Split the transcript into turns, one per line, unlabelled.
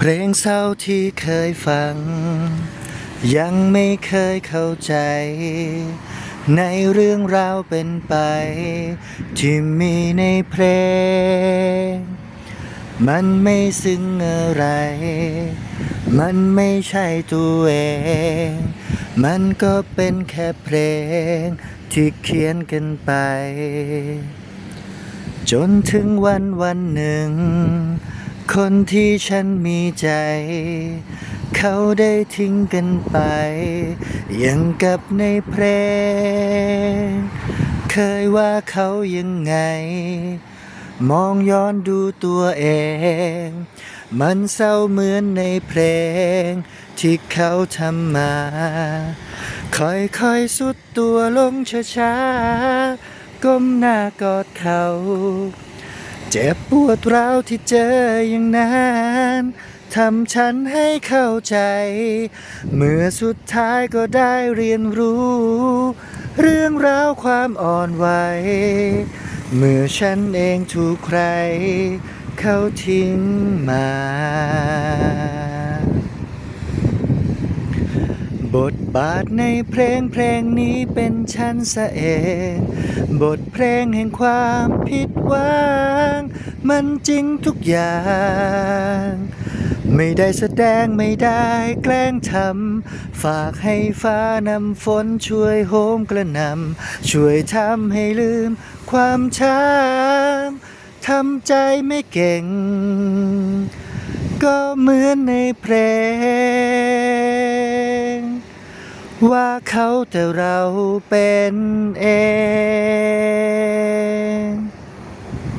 เพลงเศร้าที่เคยฟัง ยังไม่เคยเข้าใจ ในเรื่องราวเป็นไป ที่มีในเพลง มันไม่ซึ้งอะไร มันไม่ใช่ตัวเอง มันก็เป็นแค่เพลง ที่เขียนกันไป จนถึงวันวันหนึ่ง คนที่ฉันมีใจ เขาได้ทิ้งกันไปอย่างกับในเพลง เคยว่าเขายังไง มองย้อนดูตัวเอง มันเศร้าเหมือนในเพลง ที่เขาทำมา ค่อยๆสุดตัวลงช้าๆ ก้มหน้ากอดเขา เจ็บปวดร้าวที่เจออย่างนั้นทำฉันให้เข้าใจ เมื่อสุดท้ายก็ได้เรียนรู้ เรื่องราวความอ่อนไหว เมื่อฉันเองถูกใคร เขาทิ้งมา บ ทบาทในเพลงเพลงนี้เป็นฉันซะเองบทเพลงแห่งความผิดหวัง มันจริงทุกอย่าง ไม่ได้แสดงไม่ได้แกล้งทำฝากให้ฟ้านำฝนช่วยโหมกระนำช่วยทำให้ลืมความช้ำทำใจไม่เก่ง ก็เหมือนในเพลง ว่าเขาแต่เราเป็นเอง